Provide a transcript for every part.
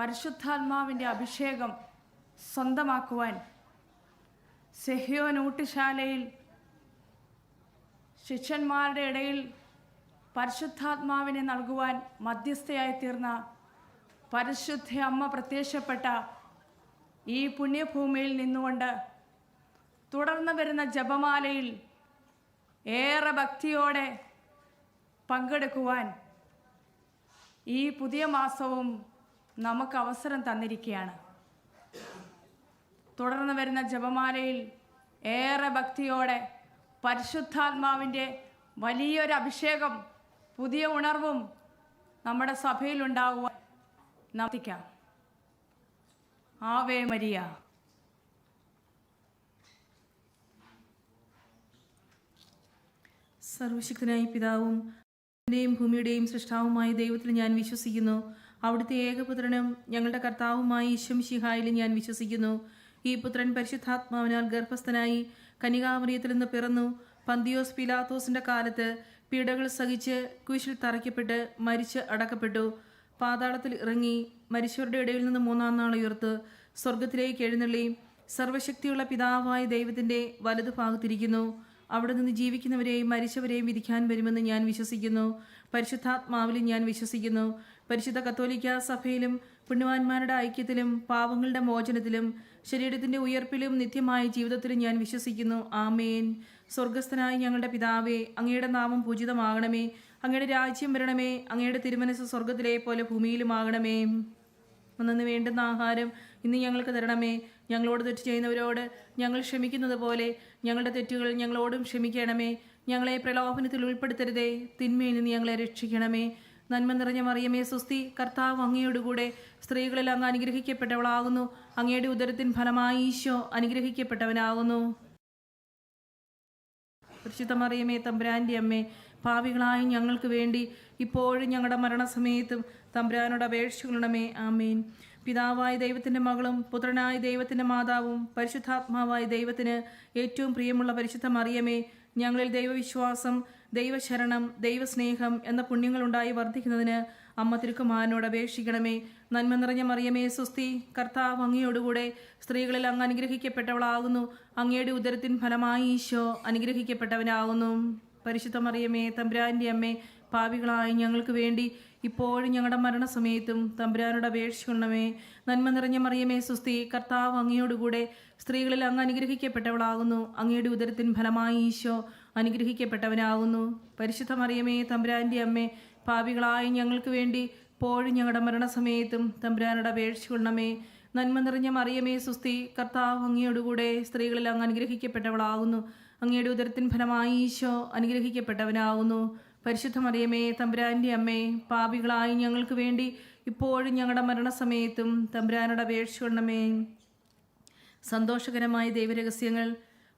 പരിശുദ്ധാത്മാവിന്റെ അഭിഷേകം സ്വന്തമാക്കുവാൻ സെഹ്യോ ഊട്ടുശാലയിൽ ശിഷ്യന്മാരുടെ ഇടയിൽ പരിശുദ്ധാത്മാവിനെ നൽകുവാൻ മധ്യസ്ഥയായി തീർന്ന പരിശുദ്ധ അമ്മ പ്രത്യക്ഷപ്പെട്ട ഈ പുണ്യഭൂമിയിൽ നിന്നുകൊണ്ട് തുടർന്ന് വരുന്ന ജപമാലയിൽ ഏറെ ഭക്തിയോടെ പങ്കെടുക്കുവാൻ ഈ പുതിയ മാസവും നമുക്ക് അവസരം തന്നിരിക്കുകയാണ് തുടർന്ന് വരുന്ന ജപമാലയിൽ ഏറെ ഭക്തിയോടെ പരിശുദ്ധാത്മാവിന്റെ വലിയൊരു അഭിഷേകം പുതിയ ഉണർവും നമ്മുടെ സഭയിലുണ്ടാകുവാൻ നമിക്കാം ആവേ മരിയ. സർവശക്തനായ പിതാവും ഭൂമിയുടെയും സൃഷ്ടാവുമായ ദൈവത്തിൽ ഞാൻ വിശ്വസിക്കുന്നു. അവിടുത്തെ ഏകപുത്രനും ഞങ്ങളുടെ കർത്താവുമായ ഈശ്വംശിഹായിൽ ഞാൻ വിശ്വസിക്കുന്നു. ഈ പുത്രൻ പരിശുദ്ധാത്മാവിനാൽ ഗർഭസ്ഥനായി കനികാമറിയത്തിൽ നിന്ന് പിറന്നു. പന്തിയോസ് പിലാത്തോസിന്റെ കാലത്ത് പീഡകൾ സഹിച്ച് കുശിൽ തറയ്ക്കപ്പെട്ട് മരിച്ച് അടക്കപ്പെട്ടു. പാതാളത്തിൽ ഇറങ്ങി മരിച്ചവരുടെ ഇടയിൽ നിന്ന് മൂന്നാം നാൾ ഉയർത്ത് സ്വർഗത്തിലേക്ക് എഴുന്നള്ളി. സർവശക്തിയുള്ള പിതാവായ ദൈവത്തിന്റെ വലതുഭാഗത്തിരിക്കുന്നു അവിടെ നിന്ന് ജീവിക്കുന്നവരെയും മരിച്ചവരെയും വിധിക്കാൻ വരുമെന്ന് ഞാൻ വിശ്വസിക്കുന്നു. പരിശുദ്ധാത്മാവിലും ഞാൻ വിശ്വസിക്കുന്നു. പരിശുദ്ധ കത്തോലിക്ക സഭയിലും പുണ്യവാന്മാരുടെ ഐക്യത്തിലും പാവങ്ങളുടെ മോചനത്തിലും ശരീരത്തിന്റെ ഉയർപ്പിലും നിത്യമായ ജീവിതത്തിലും ഞാൻ വിശ്വസിക്കുന്നു. ആമേൻ. സ്വർഗസ്ഥനായ ഞങ്ങളുടെ പിതാവേ അങ്ങയുടെ നാമം പൂജിതമാകണമേ. അങ്ങയുടെ രാജ്യം വരണമേ. അങ്ങയുടെ തിരുമനസ് സ്വർഗത്തിലെ പോലെ ഭൂമിയിലുമാകണമേ. അന്നു വേണ്ടുന്ന ആഹാരം ഇന്ന് ഞങ്ങൾക്ക് തരണമേ. ഞങ്ങളോട് തെറ്റ് ചെയ്യുന്നവരോട് ഞങ്ങൾ ക്ഷമിക്കുന്നത് പോലെ ഞങ്ങളുടെ തെറ്റുകൾ ഞങ്ങളോടും ക്ഷമിക്കണമേ. ഞങ്ങളെ പ്രലോഭനത്തിൽ ഉൾപ്പെടുത്തരുതേ. തിന്മയിൽ നിന്ന് ഞങ്ങളെ രക്ഷിക്കണമേ. നന്മ നിറഞ്ഞ മറിയമേ സുസ്തി കർത്താവ് അങ്ങയോടുകൂടെ സ്ത്രീകളിൽ അങ്ങ് അനുഗ്രഹിക്കപ്പെട്ടവളാകുന്നു. അങ്ങയുടെ ഉദരത്തിൻ ഫലമായി ഈശോ അനുഗ്രഹിക്കപ്പെട്ടവനാകുന്നു. പരിശുദ്ധ മറിയമേ തമ്പുരാന്റെ അമ്മേ പാവികളായി ഞങ്ങൾക്ക് വേണ്ടി ഇപ്പോഴും ഞങ്ങളുടെ മരണസമയത്തും തമ്പുരാനോട് അപേക്ഷിക്കണമേ ആമേൻ. പിതാവായ ദൈവത്തിന്റെ മകളും പുത്രനായ ദൈവത്തിന്റെ മാതാവും പരിശുദ്ധാത്മാവായ ദൈവത്തിന് ഏറ്റവും പ്രിയമുള്ള പരിശുദ്ധ മറിയമേ ഞങ്ങളിൽ ദൈവവിശ്വാസം ദൈവശരണം ദൈവസ്നേഹം എന്ന പുണ്യങ്ങളുണ്ടായി വർദ്ധിക്കുന്നതിന് അമ്മ തിരുക്കുമാരനോട് അപേക്ഷിക്കണമേ. നന്മ നിറഞ്ഞ മറിയമേ സുസ്തി കർത്താവ് അങ്ങയോടുകൂടെ സ്ത്രീകളിൽ അങ്ങ് അനുഗ്രഹിക്കപ്പെട്ടവളാകുന്നു. അങ്ങയുടെ ഉദരത്തിൻ ഫലമായി ഈശോ അനുഗ്രഹിക്കപ്പെട്ടവനാകുന്നു. പരിശുദ്ധ മറിയമേ തമ്പുരാന്റെ അമ്മേ പാവികളായി ഞങ്ങൾക്ക് വേണ്ടി ഇപ്പോഴും ഞങ്ങളുടെ മരണസമയത്തും തമ്പുരാനോട് അപേക്ഷിക്കണമേ. നന്മ നിറഞ്ഞ മറിയമേ സുസ്തി കർത്താവ് അങ്ങയോടുകൂടെ സ്ത്രീകളിൽ അങ്ങ് അനുഗ്രഹിക്കപ്പെട്ടവളാകുന്നു. അങ്ങയുടെ ഉദരത്തിൻ ഫലമായി ഈശോ അനുഗ്രഹിക്കപ്പെട്ടവനാകുന്നു പരിശുദ്ധ മറിയമേ തമ്പുരാന്റെ അമ്മേ പാപികളായി ഞങ്ങൾക്ക് വേണ്ടി ഇപ്പോഴും ഞങ്ങളുടെ മരണസമയത്തും തമ്പുരാനോട് അപേക്ഷിക്കൊള്ളണമേ നന്മ നിറഞ്ഞ മറിയമേ സുസ്തി കർത്താവ് അങ്ങയോടുകൂടെ സ്ത്രീകളിൽ അങ്ങ് അനുഗ്രഹിക്കപ്പെട്ടവളാകുന്നു അങ്ങയുടെ ഉദരത്തിൻ ഫലമായി ഈശോ അനുഗ്രഹിക്കപ്പെട്ടവനാകുന്നു പരിശുദ്ധ മറിയമേ തമ്പുരാന്റെ അമ്മേ പാപികളായി ഞങ്ങൾക്ക് വേണ്ടി ഇപ്പോഴും ഞങ്ങളുടെ മരണസമയത്തും തമ്പുരാനോട് അപേക്ഷിക്കൊള്ളണമേ സന്തോഷകരമായ ദൈവരഹസ്യങ്ങൾ.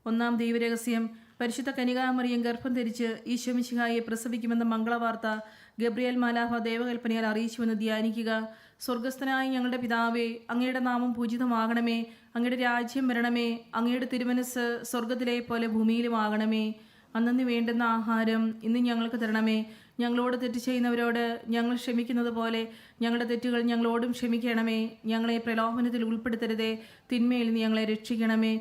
ഒന്നാം ദൈവരഹസ്യം. പരിശുദ്ധ കനികാമറിയം ഗർഭം ധരിച്ച് ഈശ്വമിശിഹായെ പ്രസവിക്കുമെന്ന മംഗളവാർത്ത ഗബ്രിയേൽ മാലാഹ ദേവകൽപ്പനയാൽ അറിയിച്ചുവെന്ന് ധ്യാനിക്കുക. സ്വർഗസ്ഥനായ ഞങ്ങളുടെ പിതാവേ അങ്ങയുടെ നാമം പൂജിതമാകണമേ. അങ്ങയുടെ രാജ്യം വരണമേ. അങ്ങയുടെ തിരുമനസ് സ്വർഗത്തിലെ പോലെ ഭൂമിയിലുമാകണമേ അന്നു വേണ്ടുന്ന ആഹാരം ഇന്ന് ഞങ്ങൾക്ക് തരണമേ. ഞങ്ങളോട് തെറ്റ് ചെയ്യുന്നവരോട് ഞങ്ങൾ ക്ഷമിക്കുന്നത് പോലെ ഞങ്ങളുടെ തെറ്റുകൾ ഞങ്ങളോടും ക്ഷമിക്കണമേ. ഞങ്ങളെ പ്രലോഭനത്തിൽ ഉൾപ്പെടുത്തരുതേ. തിന്മയിൽ നിന്ന് ഞങ്ങളെ രക്ഷിക്കണമേ.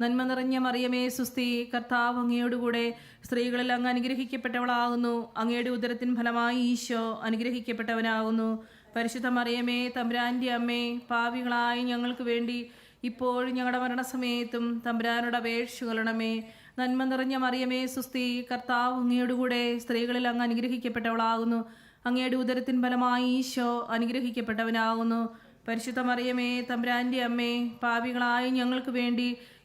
നന്മ നിറഞ്ഞ മറിയമേ സുസ്തി കർത്താവ് അങ്ങയോടുകൂടെ സ്ത്രീകളിൽ അങ്ങ് അനുഗ്രഹിക്കപ്പെട്ടവളാകുന്നു. അങ്ങയുടെ ഉദരത്തിൻ ഫലമായി ഈശോ അനുഗ്രഹിക്കപ്പെട്ടവനാകുന്നു. പരിശുദ്ധ മറിയമേ തമ്പുരാന്റെ അമ്മേ പാവികളായ ഞങ്ങൾക്ക് വേണ്ടി ഇപ്പോഴും ഞങ്ങളുടെ മരണസമയത്തും തമ്പുരാനോട് അപേക്ഷിച്ചു കൊള്ളണമേ. നന്മ നിറഞ്ഞ മറിയമേ സുസ്തി കർത്താവ് അങ്ങയോടുകൂടെ സ്ത്രീകളിൽ അങ്ങ് അനുഗ്രഹിക്കപ്പെട്ടവളാകുന്നു. അങ്ങയുടെ ഉദരത്തിൻ ഫലമായി ഈശോ അനുഗ്രഹിക്കപ്പെട്ടവനാകുന്നു. പരിശുദ്ധ മറിയമേ തമ്പുരാന്റെ അമ്മേ പാവികളായി ഞങ്ങൾക്ക് വേണ്ടി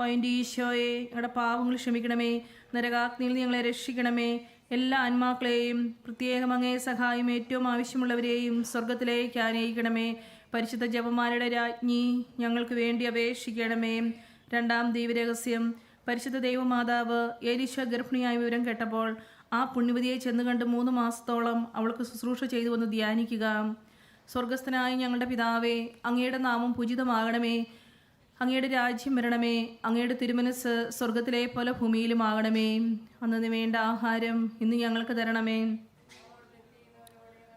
ഓ എന്റെ ഈശോയെ ഞങ്ങളുടെ പാവങ്ങൾ ക്ഷമിക്കണമേ. നരകാഗ്നിയിൽ ഞങ്ങളെ രക്ഷിക്കണമേ. എല്ലാ ആത്മാക്കളെയും പ്രത്യേകം അങ്ങേ സഹായം ഏറ്റവും ആവശ്യമുള്ളവരെയും സ്വർഗത്തിലേക്ക് ആനയിക്കണമേ. പരിശുദ്ധ ജപമാരുടെ രാജ്ഞി ഞങ്ങൾക്ക് വേണ്ടി അപേക്ഷിക്കണമേ. രണ്ടാം ദൈവരഹസ്യം. പരിശുദ്ധ ദൈവമാതാവ് ഏലീശ ഗർഭിണിയായ വിവരം കേട്ടപ്പോൾ ആ പുണ്യവതിയെ ചെന്ന് കണ്ട് മൂന്ന് മാസത്തോളം അവൾക്ക് ശുശ്രൂഷ ചെയ്തു വന്ന് ധ്യാനിക്കുക. സ്വർഗസ്ഥനായ ഞങ്ങളുടെ പിതാവേ അങ്ങയുടെ നാമം പൂജിതമാകണമേ. അങ്ങയുടെ രാജ്യം വരണമേ അങ്ങയുടെ തിരുമനസ് സ്വർഗത്തിലെ പോലെ ഭൂമിയിലുമാകണമേ. അന്നതിന് വേണ്ട ആഹാരം ഇന്ന് ഞങ്ങൾക്ക് തരണമേ.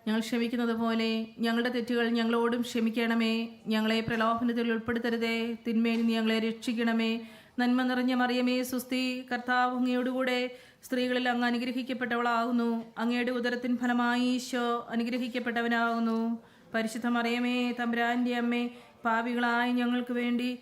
ഞങ്ങൾ ക്ഷമിക്കുന്നത് പോലെ ഞങ്ങളുടെ തെറ്റുകൾ ഞങ്ങളോടും ക്ഷമിക്കണമേ. ഞങ്ങളെ പ്രലോഭനത്തിൽ ഉൾപ്പെടുത്തരുതേ. തിന്മയിൽ ഞങ്ങളെ രക്ഷിക്കണമേ. നന്മ നിറഞ്ഞ മറിയമേ സുസ്തി കർത്താവ് അങ്ങയോടുകൂടെ സ്ത്രീകളിൽ അങ്ങ് അനുഗ്രഹിക്കപ്പെട്ടവളാകുന്നു. അങ്ങയുടെ ഉദരത്തിൻ ഫലമായി ഈശോ അനുഗ്രഹിക്കപ്പെട്ടവനാകുന്നു. പരിശുദ്ധ മറിയമേ തമ്പുരാന്റെ അമ്മേ പാപികളായ ഞങ്ങൾക്ക് വേണ്ടി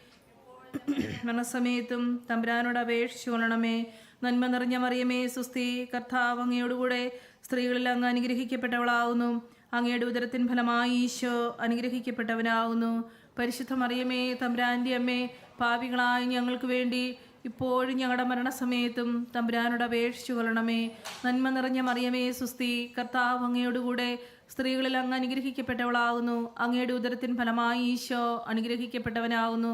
മരണസമയത്തും തമ്പുരാനോട് അപേക്ഷിച്ചു കൊള്ളണമേ. നന്മ നിറഞ്ഞ മറിയമേ സുസ്തി കർത്താവ് അങ്ങയോടുകൂടെ സ്ത്രീകളിൽ അങ്ങ് അനുഗ്രഹിക്കപ്പെട്ടവളാവുന്നു. അങ്ങയുടെ ഉദരത്തിൻ ഫലമായി ഈശോ അനുഗ്രഹിക്കപ്പെട്ടവനാവുന്നു. പരിശുദ്ധ മറിയമേ തമ്പുരാന്റെ അമ്മേ പാപികളായ ഞങ്ങൾക്ക് വേണ്ടി ഇപ്പോഴും ഞങ്ങളുടെ മരണസമയത്തും തമ്പുരാനോട് അപേക്ഷിച്ചു കൊള്ളണമേ. നന്മ നിറഞ്ഞ മറിയമേ സുസ്തി കർത്താവ് അങ്ങയോടുകൂടെ സ്ത്രീകളിൽ അങ്ങ് അനുഗ്രഹിക്കപ്പെട്ടവളാകുന്നു അങ്ങയുടെ ഉദരത്തിൻ ഫലമായി ഈശോ അനുഗ്രഹിക്കപ്പെട്ടവനാകുന്നു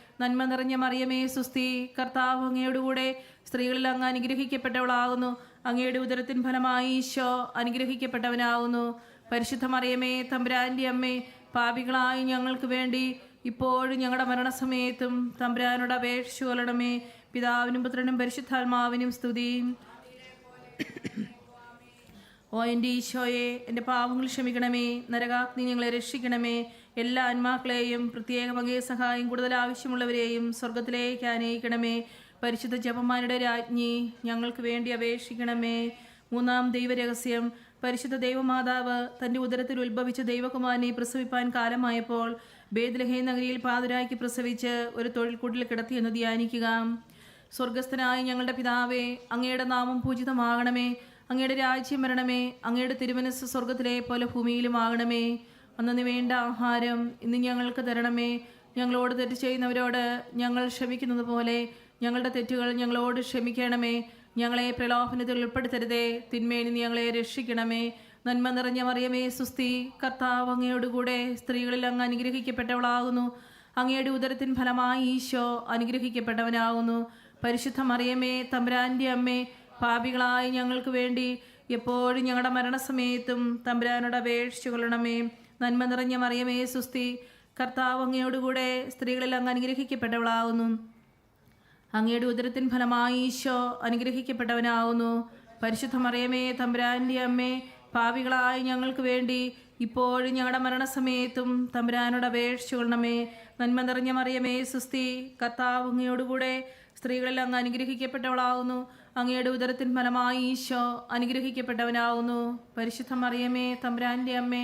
നന്മ നിറഞ്ഞ മറിയമേ സുസ്തി കർത്താവ് അങ്ങയുടെ കൂടെ സ്ത്രീകളിൽ അങ്ങ് അനുഗ്രഹിക്കപ്പെട്ടവളാകുന്നു. അങ്ങയുടെ ഉദരത്തിൻ ഫലമായി ഈശോ അനുഗ്രഹിക്കപ്പെട്ടവനാകുന്നു. പരിശുദ്ധ മറിയമേ തമ്പുരാന്റെ അമ്മേ പാപികളായ ഞങ്ങൾക്ക് വേണ്ടി ഇപ്പോഴും ഞങ്ങളുടെ മരണസമയത്തും തമ്പുരാനോട് അപേക്ഷിച്ചു കൊല്ലണമേ. പിതാവിനും പുത്രനും പരിശുദ്ധാത്മാവിനും സ്തുതി. ഓ എന്റെ ഈശോയെ എന്റെ പാവങ്ങൾ ക്ഷമിക്കണമേ. നരകാഗ്നി ഞങ്ങളെ രക്ഷിക്കണമേ. എല്ലാ ആത്മാക്കളെയും പ്രത്യേകം അങ്ങേ സഹായം കൂടുതൽ ആവശ്യമുള്ളവരെയും സ്വർഗത്തിലേക്ക് ആനയിക്കണമേ പരിശുദ്ധ ജപമാരുടെ രാജ്ഞി ഞങ്ങൾക്ക് വേണ്ടി അപേക്ഷിക്കണമേ. മൂന്നാം ദൈവരഹസ്യം പരിശുദ്ധ ദൈവമാതാവ് തന്റെ ഉദരത്തിൽ ഉത്ഭവിച്ച ദൈവകുമാരനെ പ്രസവിപ്പാൻ കാലമായപ്പോൾ ബേദ്ലഹേ നഗരിയിൽ പാതിരാക്കി പ്രസവിച്ച് ഒരു തൊഴിൽക്കൂട്ടിൽ കിടത്തിയെന്ന് ധ്യാനിക്കുക. സ്വർഗസ്ഥനായ ഞങ്ങളുടെ പിതാവേ അങ്ങയുടെ നാമം പൂജിതമാകണമേ. അങ്ങയുടെ രാജ്യം വരണമേ. അങ്ങയുടെ തിരുമനസ് സ്വർഗത്തിലെ പോലെ ഭൂമിയിലുമാകണമേ അന്നു വേണ്ട ആഹാരം ഇന്ന് ഞങ്ങൾക്ക് തരണമേ. ഞങ്ങളോട് തെറ്റ് ചെയ്യുന്നവരോട് ഞങ്ങൾ ക്ഷമിക്കുന്നത് പോലെ ഞങ്ങളുടെ തെറ്റുകൾ ഞങ്ങളോട് ക്ഷമിക്കണമേ. ഞങ്ങളെ പ്രലോഭനത്തിൽ ഉൾപ്പെടുത്തരുതേ. തിന്മേനി ഞങ്ങളെ രക്ഷിക്കണമേ. നന്മ നിറഞ്ഞ മറിയമേ സുസ്തി കർത്താവ് അങ്ങയോടുകൂടെ സ്ത്രീകളിൽ അങ്ങ് അനുഗ്രഹിക്കപ്പെട്ടവളാകുന്നു. അങ്ങയുടെ ഉദരത്തിൻ ഫലമായി ഈശോ അനുഗ്രഹിക്കപ്പെട്ടവനാകുന്നു. പരിശുദ്ധ മറിയമേ തമ്പുരാന്റെ അമ്മേ പാപികളായി ഞങ്ങൾക്ക് വേണ്ടി എപ്പോഴും ഞങ്ങളുടെ മരണസമയത്തും തമ്പുരാനോട് അപേക്ഷിച്ചു കൊള്ളണമേ. നന്മ നിറഞ്ഞ മറിയമേ സുസ്തി കർത്താവ് അങ്ങയോടുകൂടെ സ്ത്രീകളിൽ അങ്ങ് അനുഗ്രഹിക്കപ്പെട്ടവളാവുന്നു. അങ്ങയുടെ ഉദരത്തിൻ ഫലമായി ഈശോ അനുഗ്രഹിക്കപ്പെട്ടവനാവുന്നു. പരിശുദ്ധ മറിയമേ തമ്പുരാന്റെ അമ്മേ പാവികളായ ഞങ്ങൾക്ക് വേണ്ടി ഇപ്പോഴും ഞങ്ങളുടെ മരണസമയത്തും തമ്പുരാനോട് അപേക്ഷിച്ചു കൊള്ളണമേ. നന്മ നിറഞ്ഞ മറിയമേ സുസ്തി കർത്താവ് അങ്ങയോടുകൂടെ സ്ത്രീകളിൽ അങ്ങ് അനുഗ്രഹിക്കപ്പെട്ടവളാവുന്നു. അങ്ങയുടെ ഉദരത്തിൻ ഫലമായി ഈശോ അനുഗ്രഹിക്കപ്പെട്ടവനാവുന്നു. പരിശുദ്ധ മറിയമേ തമ്പുരാന്റെ അമ്മേ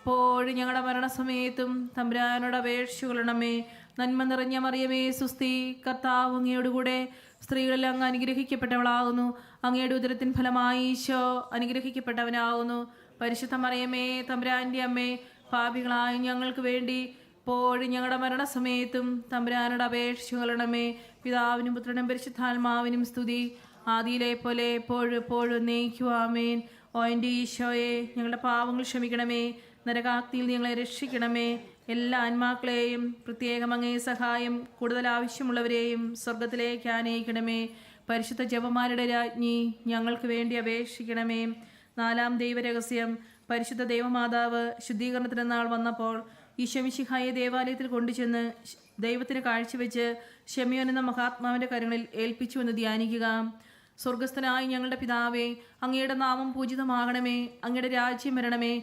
ഇപ്പോഴും ഞങ്ങളുടെ മരണസമയത്തും തമ്പുരാനോട് അപേക്ഷകളണമേ നന്മ നിറഞ്ഞ മറിയമേ സുസ്തി കർത്താവ് അങ്ങയോടുകൂടെ സ്ത്രീകളിൽ അങ്ങ് അനുഗ്രഹിക്കപ്പെട്ടവളാകുന്നു. അങ്ങയുടെ ഉദരത്തിൻ ഫലമായി ഈശോ അനുഗ്രഹിക്കപ്പെട്ടവനാകുന്നു. പരിശുദ്ധ മറിയമേ തമ്പുരാന്റെ അമ്മേ പാപികളായ ഞങ്ങൾക്ക് വേണ്ടി ഇപ്പോഴും ഞങ്ങളുടെ മരണസമയത്തും തമ്പുരാനോട് അപേക്ഷകളണമേ പിതാവിനും പുത്രനും പരിശുദ്ധാത്മാവിനും സ്തുതി. ആദിയിലെ പോലെ എപ്പോഴും എപ്പോഴും നയിക്കുവാമേൻ ഓ എന്റെ ഈശോയെ ഞങ്ങളുടെ പാവങ്ങൾ ക്ഷമിക്കണമേ. നരകാഗ്നിയിൽ നിങ്ങളെ രക്ഷിക്കണമേ. എല്ലാ ആത്മാക്കളെയും പ്രത്യേകം അങ്ങേ സഹായം കൂടുതൽ ആവശ്യമുള്ളവരെയും സ്വർഗത്തിലേക്ക് ആനയിക്കണമേ. പരിശുദ്ധ ജപമാരുടെ രാജ്ഞി ഞങ്ങൾക്ക് വേണ്ടി അപേക്ഷിക്കണമേ. നാലാം ദൈവരഹസ്യം പരിശുദ്ധ ദൈവമാതാവ് ശുദ്ധീകരണത്തിന് നാൾ വന്നപ്പോൾ ഈശോമിശിഹായെ ദേവാലയത്തിൽ കൊണ്ടുചെന്ന് ദൈവത്തിന് കാഴ്ചവെച്ച് ഷെമിയോൻ എന്ന മഹാത്മാവിന്റെ കരങ്ങളിൽ ഏൽപ്പിച്ചു എന്ന് ധ്യാനിക്കുക. സ്വർഗസ്ഥനായ ഞങ്ങളുടെ പിതാവേ അങ്ങയുടെ നാമം പൂജിതമാകണമേ അങ്ങയുടെ രാജ്യം വരണമേ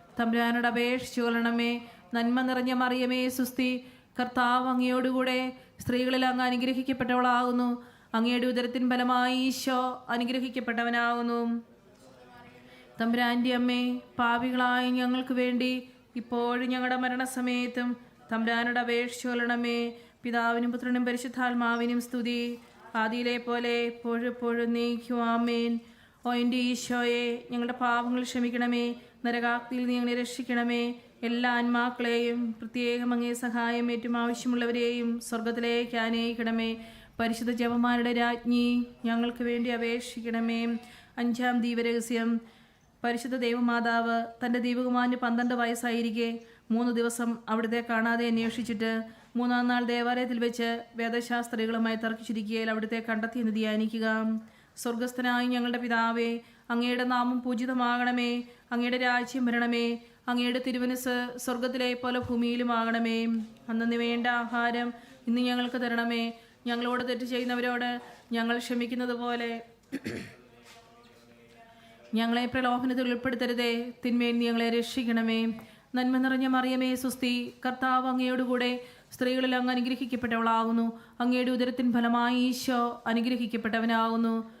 തമ്പുരാനോട് അപേക്ഷിച്ചു കൊള്ളണമേ. നന്മ നിറഞ്ഞ മറിയമേ സുസ്തി. കർത്താവ് അങ്ങയോടുകൂടെ സ്ത്രീകളിൽ അങ്ങ് അനുഗ്രഹിക്കപ്പെട്ടവളാകുന്നു. അങ്ങയുടെ ഉദരത്തിൻ ഫലമായി ഈശോ അനുഗ്രഹിക്കപ്പെട്ടവനാകുന്നു. തമ്പുരാന്റെ അമ്മേ പാവികളായി ഞങ്ങൾക്ക് വേണ്ടി ഇപ്പോഴും ഞങ്ങളുടെ മരണസമയത്തും തമ്പുരാനോട് അപേക്ഷിച്ചു കൊള്ളണമേ. പിതാവിനും പുത്രനും പരിശുദ്ധാത്മാവിനും സ്തുതി. ആദിയിലെ പോലെ എപ്പോഴും എപ്പോഴും നീക്കുവാമേൻ ഓ എന്റെ ഈശോയെ ഞങ്ങളുടെ പാപങ്ങൾ ക്ഷമിക്കണമേ. നരകാക്തിയിൽ നീ അങ്ങനെ രക്ഷിക്കണമേ? എല്ലാ ആത്മാക്കളെയും പ്രത്യേകം അങ്ങേ സഹായം ഏറ്റവും ആവശ്യമുള്ളവരെയും സ്വർഗത്തിലേക്ക് ആനയിക്കണമേ. പരിശുദ്ധ ജപമാരുടെ രാജ്ഞി ഞങ്ങൾക്ക് വേണ്ടി അപേക്ഷിക്കണമേ. അഞ്ചാം ദീപരഹസ്യം. പരിശുദ്ധ ദൈവമാതാവ് തന്റെ ദീപകുമാരന് പന്ത്രണ്ട് വയസ്സായിരിക്കെ. മൂന്ന് ദിവസം അവിടുത്തെ കാണാതെ അന്വേഷിച്ചിട്ട് മൂന്നാം നാൾ ദേവാലയത്തിൽ വെച്ച് വേദശാസ്ത്രികളുമായി തർക്കിച്ചിരിക്കുകയിൽ അവിടുത്തെ കണ്ടെത്തിയെന്ന് ധ്യാനിക്കുക. സ്വർഗസ്ഥനായി ഞങ്ങളുടെ പിതാവേ അങ്ങയുടെ നാമം പൂജിതമാകണമേ. അങ്ങയുടെ രാജ്യം വരണമേ. അങ്ങയുടെ തിരുവനസ് സ്വർഗത്തിലെ പോലെ ഭൂമിയിലുമാകണമേ. അന്നു വേണ്ട ആഹാരം ഇന്ന് ഞങ്ങൾക്ക് തരണമേ. ഞങ്ങളോട് തെറ്റ് ചെയ്യുന്നവരോട് ഞങ്ങൾ ക്ഷമിക്കുന്നത് പോലെ ഞങ്ങളെ പ്രലോഭനത്തിൽ ഉൾപ്പെടുത്തരുതേ. തിന്മയിൽ ഞങ്ങളെ രക്ഷിക്കണമേ. നന്മ നിറഞ്ഞ മറിയമേ സുസ്തി കർത്താവ് അങ്ങയോടുകൂടെ സ്ത്രീകളിൽ അങ്ങ് അനുഗ്രഹിക്കപ്പെട്ടവളാകുന്നു. അങ്ങയുടെ ഉദരത്തിൻ ഫലമായി ഈശോ അനുഗ്രഹിക്കപ്പെട്ടവനാകുന്നു.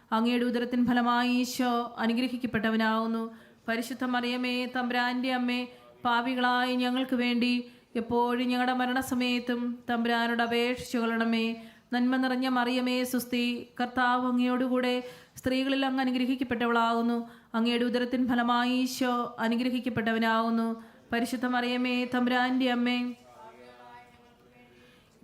അങ്ങയുടെ ഉദരത്തിൻ ഫലമായി ഈശോ അനുഗ്രഹിക്കപ്പെട്ടവനാകുന്നു പരിശുദ്ധ മറിയമേ തമ്പുരാന്റെ അമ്മേ പാവികളായി ഞങ്ങൾക്ക് വേണ്ടി എപ്പോഴും ഞങ്ങളുടെ മരണസമയത്തും തമ്പുരാനോട് അപേക്ഷിച്ചു കൊള്ളണമേ. നന്മ നിറഞ്ഞ മറിയമേ സുസ്തി കർത്താവ് അങ്ങയോടുകൂടെ സ്ത്രീകളിൽ അങ്ങ് അനുഗ്രഹിക്കപ്പെട്ടവളാകുന്നു. അങ്ങയുടെ ഉദരത്തിൻ ഫലമായി ഈശോ അനുഗ്രഹിക്കപ്പെട്ടവനാകുന്നു. പരിശുദ്ധ മറിയമേ തമ്പുരാന്റെ അമ്മേ.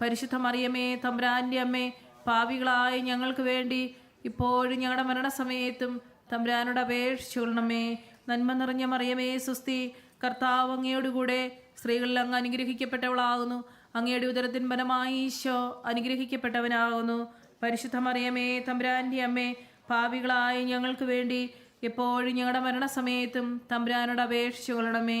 പരിശുദ്ധ മറിയമേ തമ്പ്രാന്റെ അമ്മേ പാവികളായ ഞങ്ങൾക്ക് വേണ്ടി ഇപ്പോഴും ഞങ്ങളുടെ മരണസമയത്തും തമ്പ്രാനോട് അപേക്ഷിച്ചു കൊള്ളണമേ. നന്മ നിറഞ്ഞ മറിയമേ സുസ്തി കർത്താവ് അങ്ങയോടുകൂടെ സ്ത്രീകളിൽ അങ്ങ് അനുഗ്രഹിക്കപ്പെട്ടവളാകുന്നു. അങ്ങയുടെ ഉദരത്തിൻ ഈശോ അനുഗ്രഹിക്കപ്പെട്ടവനാകുന്നു. പരിശുദ്ധ മറിയമേ തമ്പ്രാന്റെ അമ്മേ പാവികളായ ഞങ്ങൾക്ക് വേണ്ടി എപ്പോഴും ഞങ്ങളുടെ മരണസമയത്തും തമ്പ്രാനോട് അപേക്ഷിച്ചു കൊള്ളണമേ.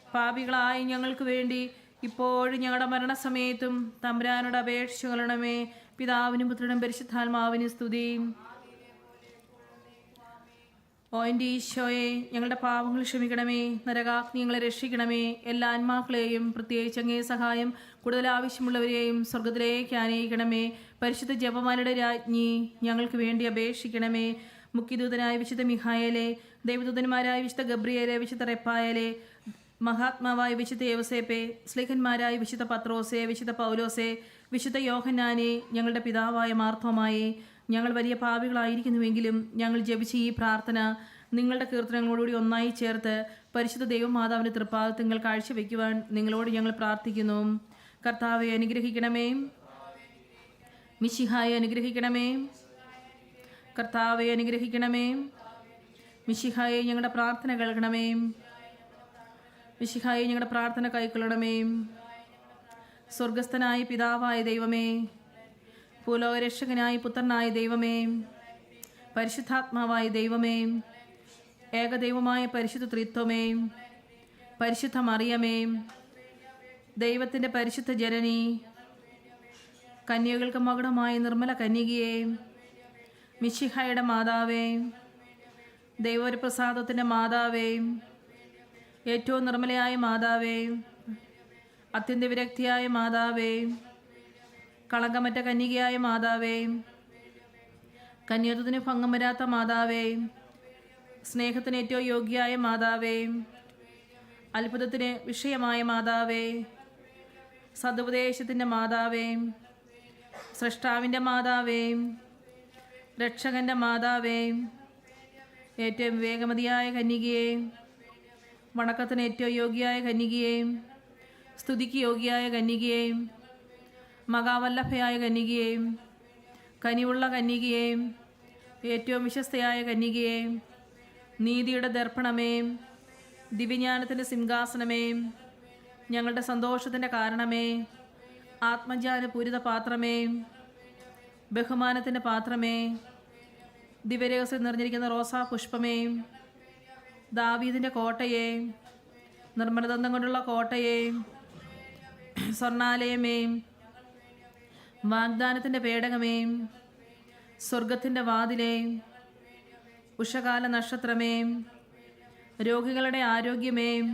പാപികളായി ഞങ്ങൾക്ക് വേണ്ടി ഇപ്പോഴും ഞങ്ങളുടെ മരണസമയത്തും തമ്പുരാനോട് അപേക്ഷിച്ചു കൊള്ളണമേ. പിതാവിനും പുത്രനും പരിശുദ്ധാത്മാവിനും സ്തുതി. ഓ ഈശോയെ ഞങ്ങളുടെ പാപങ്ങൾ ക്ഷമിക്കണമേ നരകാഗ്നി ഞങ്ങളെ രക്ഷിക്കണമേ. എല്ലാ ആത്മാക്കളെയും പ്രത്യേകിച്ച് അങ്ങേ സഹായം കൂടുതൽ ആവശ്യമുള്ളവരെയും സ്വർഗത്തിലേക്ക് ആനയിക്കണമേ. പരിശുദ്ധ ജപമാലയുടെ രാജ്ഞി ഞങ്ങൾക്ക് വേണ്ടി അപേക്ഷിക്കണമേ. മുഖ്യദൂതനായ വിശുദ്ധ മിഹായലെ ദൈവദൂതന്മാരായ വിശുദ്ധ ഗബ്രിയേലെ വിശുദ്ധ റെപ്പായലെ മഹാത്മാവായ വിശുദ്ധ യോസേപ്പെ സ്ലിഖന്മാരായ വിശുദ്ധ പത്രോസെ വിശുദ്ധ പൗലോസെ വിശുദ്ധ യോഹന്നാനെ ഞങ്ങളുടെ പിതാവായ മാർത്തോമായെ ഞങ്ങൾ വലിയ പാവികളായിരിക്കുന്നുവെങ്കിലും ഞങ്ങൾ ജപിച്ച ഈ പ്രാർത്ഥന നിങ്ങളുടെ കീർത്തനങ്ങളോടുകൂടി ഒന്നായി ചേർത്ത് പരിശുദ്ധ ദൈവമാതാവിന്റെ തൃപ്പാദത്തങ്ങൾ കാഴ്ചവെക്കുവാൻ നിങ്ങളോട് ഞങ്ങൾ പ്രാർത്ഥിക്കുന്നു. കർത്താവെ അനുഗ്രഹിക്കണമേ. മിശിഹായെ അനുഗ്രഹിക്കണമേ. കർത്താവെ അനുഗ്രഹിക്കണമേ. മിശിഹായെ ഞങ്ങളുടെ പ്രാർത്ഥന കേൾക്കണമേ. മിശിഹായെ ഞങ്ങളുടെ പ്രാർത്ഥന കൈക്കൊള്ളണമേ. സ്വർഗസ്ഥനായ പിതാവായ ദൈവമേ ഭൂലോകരക്ഷകനായ പുത്രനായ ദൈവമേ പരിശുദ്ധാത്മാവായ ദൈവമേ ഏകദൈവമായ പരിശുദ്ധ ത്രിത്വമേ പരിശുദ്ധ മറിയമേ ദൈവത്തിന്റെ പരിശുദ്ധ ജനനി കന്യകൾക്ക് മകുടമായ നിർമ്മല കന്യകയെ മിശിഹായുടെ മാതാവേ ദൈവപ്രസാദത്തിന്റെ മാതാവേ ഏറ്റവും നിർമ്മലയായ മാതാവേ അത്യന്ത വിരക്തിയായ മാതാവേ കളങ്കമറ്റ കന്യകയായ മാതാവേ കന്യത്വത്തിന് ഭംഗം വരാത്ത മാതാവേ സ്നേഹത്തിന് ഏറ്റവും യോഗ്യയായ മാതാവേ അത്ഭുതത്തിന് വിഷയമായ മാതാവേ സതുപദേശത്തിന്റെ മാതാവേ സൃഷ്ടാവിന്റെ മാതാവേ രക്ഷകന്റെ മാതാവേ ഏറ്റവും വിവേകമതിയായ കന്യകയെ വണക്കത്തിന് ഏറ്റവും യോഗ്യയായ കന്യകയെയും സ്തുതിക്ക് യോഗ്യയായ കന്യകയെയും മകാവല്ലഭയായ കന്യകയെയും കനിവുള്ള കന്യകയെയും ഏറ്റവും വിശ്വസ്തയായ കന്യകയെയും നീതിയുടെ ദർപ്പണമേ ദിവ്യജ്ഞാനത്തിന്റെ സിംഹാസനമേ ഞങ്ങളുടെ സന്തോഷത്തിന്റെ കാരണമേ ആത്മജ്ഞാനപൂരിത പാത്രമേ ബഹുമാനത്തിന്റെ പാത്രമേ ദിവ്യരഹസ്യം നിറഞ്ഞിരിക്കുന്ന റോസാ പുഷ്പമേ ദാവീദിന്റെ കോട്ടയേയും നിർമ്മലദന്തം കൊണ്ടുള്ള കോട്ടയേയും സ്വർണാലയമേയും വാഗ്ദാനത്തിന്റെ പേടകമേയും സ്വർഗത്തിന്റെ വാതിലേയും ഉഷകാല നക്ഷത്രമേയും രോഗികളുടെ ആരോഗ്യമേയും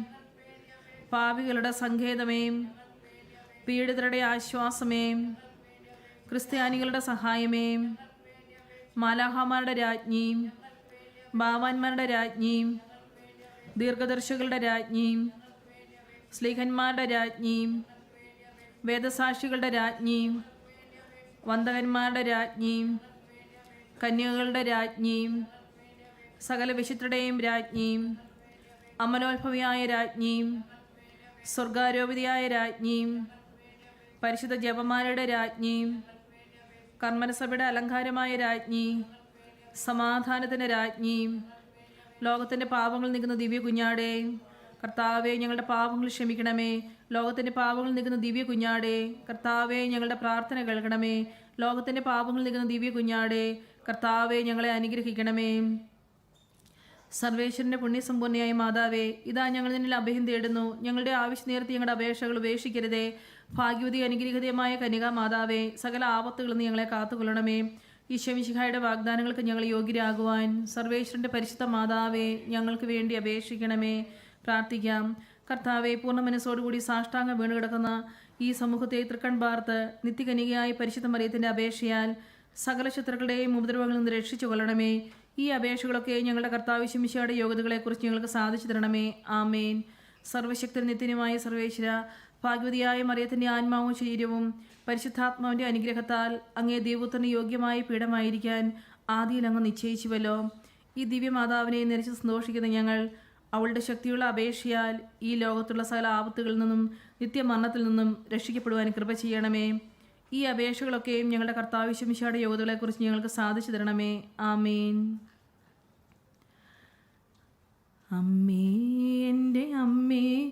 പാവികളുടെ സങ്കേതമേയും പീഡിതരുടെ ആശ്വാസമേയും ക്രിസ്ത്യാനികളുടെ സഹായമേയും മാലാഹമാരുടെ രാജ്ഞിയും ഭാവാന്മാരുടെ രാജ്ഞി ദീർഘദർശികളുടെ രാജ്ഞിയും സ്ലീഹന്മാരുടെ രാജ്ഞിയും വേദസാക്ഷികളുടെ രാജ്ഞിയും വന്ദകന്മാരുടെ രാജ്ഞിയും കന്യകകളുടെ രാജ്ഞിയും സകല വിശുദ്ധരുടെയും രാജ്ഞിയും അമലോത്ഭവിയായ രാജ്ഞിയും സ്വർഗാരോപിതയായ രാജ്ഞിയും പരിശുദ്ധ ജപമാലയുടെ രാജ്ഞിയും കർമ്മരസഭയുടെ അലങ്കാരമായ രാജ്ഞി സമാധാനത്തിന്റെ രാജ്ഞിയും ലോകത്തിന്റെ പാപങ്ങൾ നിൽക്കുന്ന ദിവ്യ കുഞ്ഞാടേ കർത്താവെ ഞങ്ങളുടെ പാപങ്ങൾ ക്ഷമിക്കണമേ. ലോകത്തിന്റെ പാപങ്ങൾ നിൽക്കുന്ന ദിവ്യ കുഞ്ഞാടേ കർത്താവെ ഞങ്ങളുടെ പ്രാർത്ഥന കേൾക്കണമേ. ലോകത്തിന്റെ പാപങ്ങൾ നിൽക്കുന്ന ദിവ്യ കുഞ്ഞാടേ കർത്താവെ ഞങ്ങളെ അനുഗ്രഹിക്കണമേ. സർവേശ്വരന്റെ പുണ്യസമ്പൂർണയായ മാതാവേ ഇതാ ഞങ്ങൾ നിന്നിൽ അഭയം തേടുന്നു. ഞങ്ങളുടെ ആവശ്യ നേരത്തെ ഞങ്ങളുടെ അപേക്ഷകൾ ഉപേക്ഷിക്കരുതേ. ഭാഗ്യവതി അനുഗ്രഹീതമായ കനിക മാതാവേ സകല ആപത്തുകളിൽ നിന്ന് ഞങ്ങളെ കാത്തുകൊള്ളണമേ. ഈശ്വമിശിഹായുടെ വാഗ്ദാനങ്ങൾക്ക് ഞങ്ങൾ യോഗ്യരാകുവാൻ സർവേശ്വരന്റെ പരിശുദ്ധ മാതാവേ ഞങ്ങൾക്ക് വേണ്ടി അപേക്ഷിക്കണമേ. പ്രാർത്ഥിക്കാം. കർത്താവെ പൂർണ മനസ്സോടുകൂടി സാഷ്ടാംഗം വീണ് കിടക്കുന്ന ഈ സമൂഹത്തെ തൃക്കൺ പാർത്ത് നിത്യകനികയായ പരിശുദ്ധ മറിയത്തിന്റെ അപേക്ഷയാൽ സകല ശത്രുക്കളുടെയും ഉപദ്രവങ്ങളിൽ നിന്ന് രക്ഷിച്ചു കൊള്ളണമേ. ഈ അപേക്ഷകളൊക്കെ ഞങ്ങളുടെ കർത്താവ് ശിമിശയുടെ യോഗ്യതകളെക്കുറിച്ച് ഞങ്ങൾക്ക് സാധിച്ചു തരണമേ. ആമേൻ. സർവശക്തൻ നിത്യനുമായ സർവേശ്വര ഭാഗ്യവതിയായ മറിയത്തിന്റെ ആത്മാവും ശരീരവും പരിശുദ്ധാത്മാവിന്റെ അനുഗ്രഹത്താൽ അങ്ങേ ദൈവത്തിന് യോഗ്യമായ പീഠമായിരിക്കാൻ ആദിയിൽ അങ്ങ് നിശ്ചയിച്ചുവല്ലോ. ഈ ദിവ്യമാതാവിനെ നിരച്ച് സന്തോഷിക്കുന്ന ഞങ്ങൾ അവളുടെ ശക്തിയുള്ള അപേക്ഷയാൽ ഈ ലോകത്തുള്ള സകല ആപത്തുകളിൽ നിന്നും നിത്യമരണത്തിൽ നിന്നും രക്ഷിക്കപ്പെടുവാൻ കൃപ ചെയ്യണമേ. ഈ അപേക്ഷകളൊക്കെയും ഞങ്ങളുടെ കർത്താവ് ശമിശയുടെ യോഗ്യതകളെക്കുറിച്ച് ഞങ്ങൾക്ക് സാധിച്ചു തരണമേ. ആമേൻ. അമ്മേ എന്റെ അമ്മേ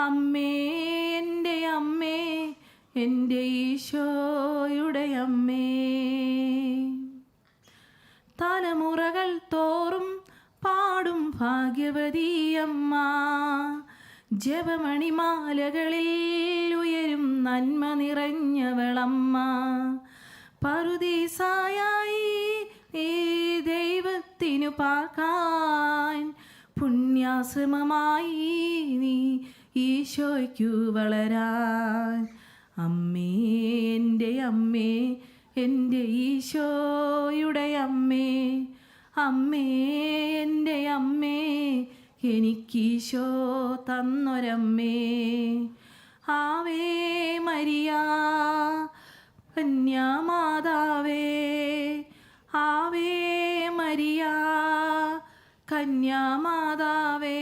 അമ്മേ എന്റെ അമ്മേ എന്റെ ഈശോയുടെ അമ്മേ. തലമുറകൾ തോറും പാടും ഭാഗ്യവതിയമ്മ ജപമണിമാലകളിൽ ഉയരും നന്മ നിറഞ്ഞവളമ്മ. പറുദീസായി ഈ ദൈവത്തിനു പാർക്കാൻ പുണ്യാശ്രമമായി നീ ഈശോയ്ക്കു വളരാൻ. അമ്മേ എന്റെ അമ്മേ എന്റെ ഈശോയുടെ അമ്മേ. അമ്മേ എന്റെ അമ്മേ എനിക്കീശോ തന്നൊരമ്മേ. ആവേ മരിയ കന്യാമാതാവേ. ആവേ മരിയ കന്യാമാതാവേ.